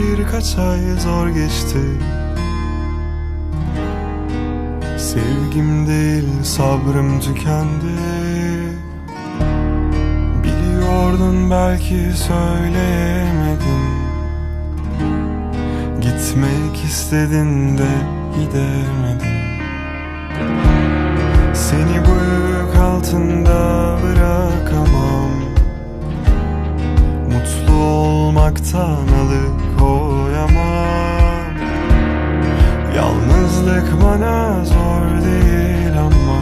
birkaç ay zor geçti. Sevgim değil sabrım tükendi. Biliyordun belki söyleyemedim. Gitmek istedin de gidemedin Seni bu yük altında bırakamam. Mutlu olmaktan alıkoyamam Yalnızlık bana zor değil ama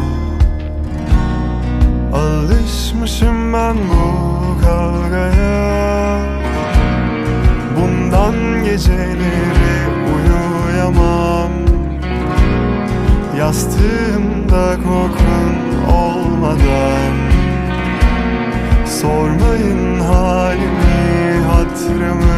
Alışmışım ben bu kavgaya. Bundan geceleri uyuyamam. Yastığımda kokun olmadan. Sormayın halimi, hatırımı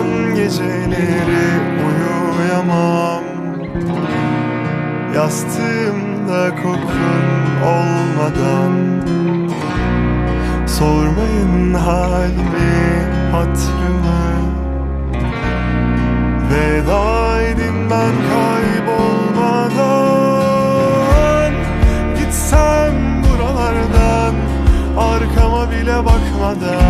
Bundan geceleri uyuyamam. Yastığımda kokun olmadan. Sormayın halimi, hatırımı. Veda edin ben kaybolmadan. Gitsem buralardan Arkama bile bakmadan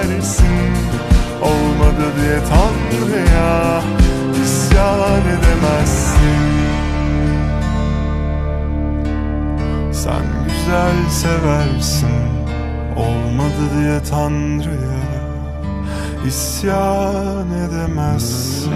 seversin Olmadı diye Tanrı'ya isyan edemezsin. Sen güzel seversin Olmadı diye Tanrı'ya isyan edemezsin